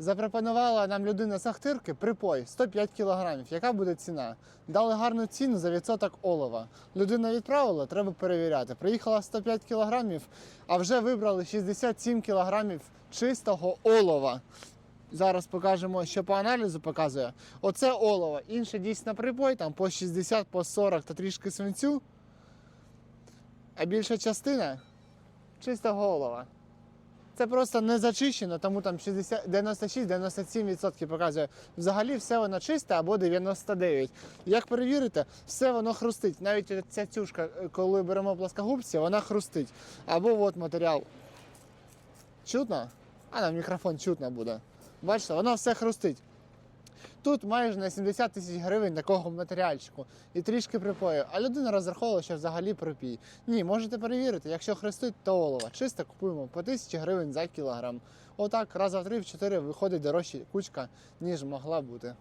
Запропонувала нам людина з Ахтирки припой 105 кілограмів. Яка буде ціна? Дали гарну ціну за відсоток олова. Людина відправила, треба перевіряти. Приїхала 105 кілограмів, а вже вибрали 67 кілограмів чистого олова. Зараз покажемо, що по аналізу показує. Оце олово. Інше дійсно припой, там по 60, по 40 та трішки свинцю. А більша частина чистого олова. Це просто не зачищено, тому там 96-97% показує. Взагалі все воно чисте або 99%. Як перевірити, все воно хрустить. Навіть ця цюшка, е, коли беремо плоскогубці, вона хрустить. Або от матеріал. Чутно? А на мікрофон чутно буде. Бачите, воно все хрустить. Тут майже на 70 тисяч гривень такого матеріальчику і трішки припою. А людина розраховувала, що взагалі пропій. Ні, можете перевірити, якщо хрестить, то олова. Чисто купуємо по 1000 гривень за кілограм. Отак, раз в три, в чотири виходить дорожча кучка, ніж могла бути.